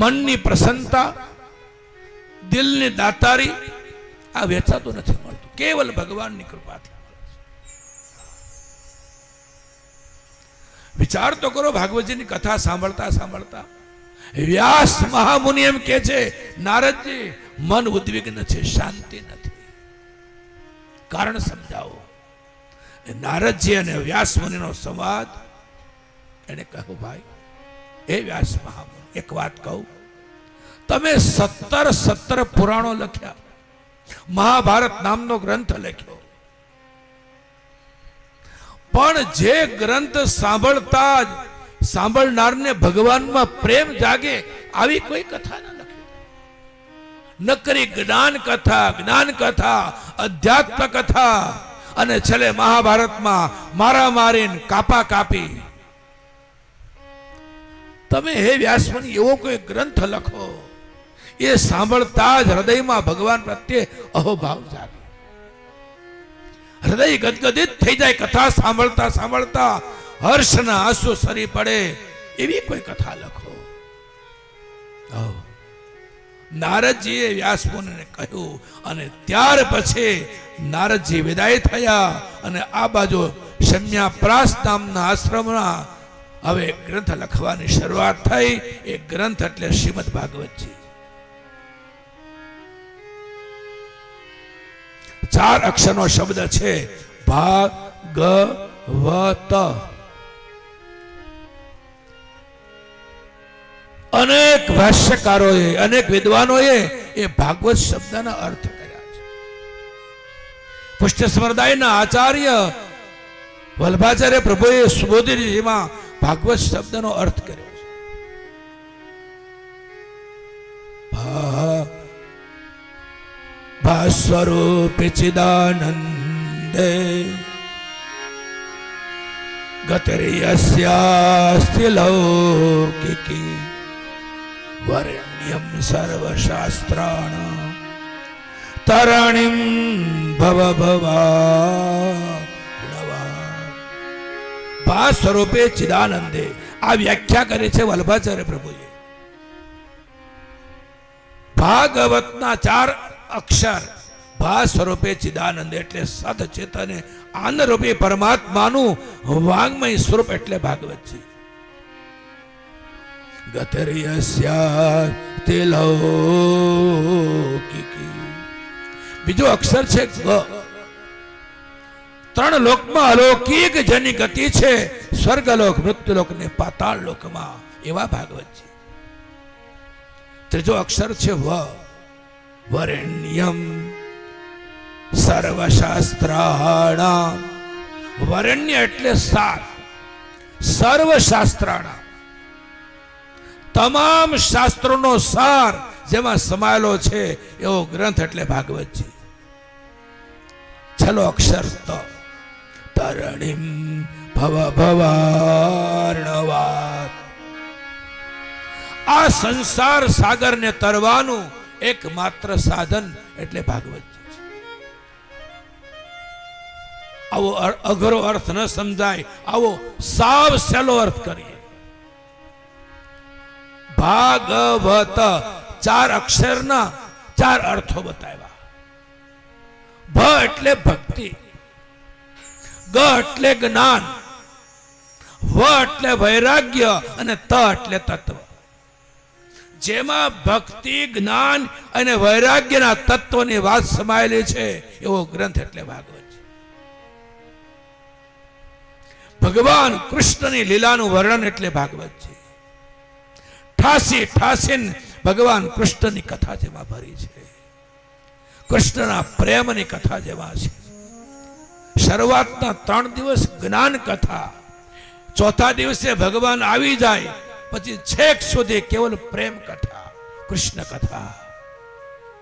મનની પ્રસન્નતા, દિલની દાતારી, આ વેચાતું નથી મળતું. કેવલ ભગવાનની કૃપાથી વિચાર તો કરો ભાગવતજીની કથા સાંભળતા સાંભળતા. વ્યાસ મહામુનિ એમ કે છે, નારદજી, મન ઉદ્વિગ્ન છે, શાંતિ નથી. કારણ સમજાવો. નારદજી અને વ્યાસ મુનિનો સંવાદ. એને કહ્યું, ભાઈ એ વ્યાસ મહામુનિ, એક વાત કહું. તમે સત્તર સત્તર પુરાણો લખ્યા. મહાભારત નામનો ગ્રંથ લખ્યો. પણ જે ગ્રંથ સાંભળતા જ સાંભળનારને ભગવાનમાં પ્રેમ જાગે, આવી કોઈ કથા ન લખી. નકરી જ્ઞાન કથા જ્ઞાન કથા, અધ્યાત્મ કથા, અને છેલ્લે મહાભારતમાં મારા મારીને કાપા કાપી તમે હે વ્યાસમુનિ, એવો કોઈ ગ્રંથ લખો. એ સાંભળતા જ હૃદયમાં ભગવાન પ્રત્યે અહોભાવ જાગે. હૃદય ગદગદિત થઈ જાય, કથા સાંભળતા સાંભળતા હર્ષના આંસુ સરી પડે, એવી કોઈ કથા લખો. નારદજીએ વ્યાસમુનિને કહ્યું, અને ત્યાર પછી નારદજી વિદાય થયા, અને આ બાજુ શમ્યા પ્રાસ નામના આશ્રમમાં હવે ગ્રંથ લખવાની શરૂઆત થઈ. એ ગ્રંથ એટલે શ્રીમદ ભાગવતજી ચાર અક્ષરનો શબ્દ છે, ભાગવત. અનેક ભાષ્યકારોએ, અનેક વિદ્વાનોએ એ ભાગવત શબ્દના અર્થ કર્યા છે. પુષ્ટ સ્મરદાયના આચાર્ય વલ્ભાચાર્ય પ્રભુએ સુબોધીજીમાં ભાગવત શબ્દનો અર્થ કર્યો છે. ભા ભાસ્વરૂપે ચિદાનંદે ગતરિયસ્યાસ્તિ લૌકિકી. વરણ્યમ સર્વશાસ્ત્રાણ. તરણિમ ભવ ભવા. ભા સ્વરૂપે ચિદાનંદે. આ વ્યાખ્યા કરે છે વલ્ભાચાર્ય પ્રભુએ. ભાગવતના ચાર અક્ષર ભા સ્વરૂપે ચિદાનંદ એટલે સદ ચેતને આનરૂપી પરમાત્માનું વાંગમય સ્વરૂપ એટલે ભાગવતજી ગતરિયસ્યાતિ લૌકિકી. બીજો અક્ષર છે ગ. ત્રણ લોકમાં અલૌકિક જેની ગતિ છે, સ્વર્ગલોક, મૃત્યુલોક ને પાતાળ લોકમાં. એવા ભાગવતજી. ત્રીજો અક્ષર છે વ. વરેણ્યમ સર્વશાસ્ત્રાણા વરણ્ય એટલે સાર. સર્વશાસ્ત્રાણા તમામ શાસ્ત્રોનો સાર જેમાં સમાયેલો છે એવો ગ્રંથ એટલે ભાગવતજી. છેલ્લો અક્ષર ત. તરણીમ ભવ ભવાર્ણવા આ સંસાર સાગરને તરવાનું એકમાત્ર સાધન એટલે ભાગવત આવો અઘરો અર્થ ન સમજાય, આવો સાવ સહેલો અર્થ કરીએ. ભાગવત ચાર અક્ષરના ચાર અર્થો બતાવ્યા. ભ એટલે ભક્તિ. ગ એટલે જ્ઞાન, વ એટલે વૈરાગ્ય અને ત એટલે તત્વ. જેમાં ભક્તિ, જ્ઞાન અને વૈરાગ્યના તત્વની વાત સમાયેલી છે, એવો ગ્રંથ એટલે ભાગવત ભગવાન કૃષ્ણની લીલાનું વર્ણન એટલે ભાગવત છે. ઠાસી, ઠાસીન ભગવાન કૃષ્ણની કથા જેમાં ભરી છે. કૃષ્ણના પ્રેમની કથા જેમાં છે. શરૂઆતના ત્રણ દિવસ જ્ઞાન કથા. ચોથા દિવસે ભગવાન આવી જાય, પછી છેક સુધી કેવલ પ્રેમ કથા, કૃષ્ણ કથા.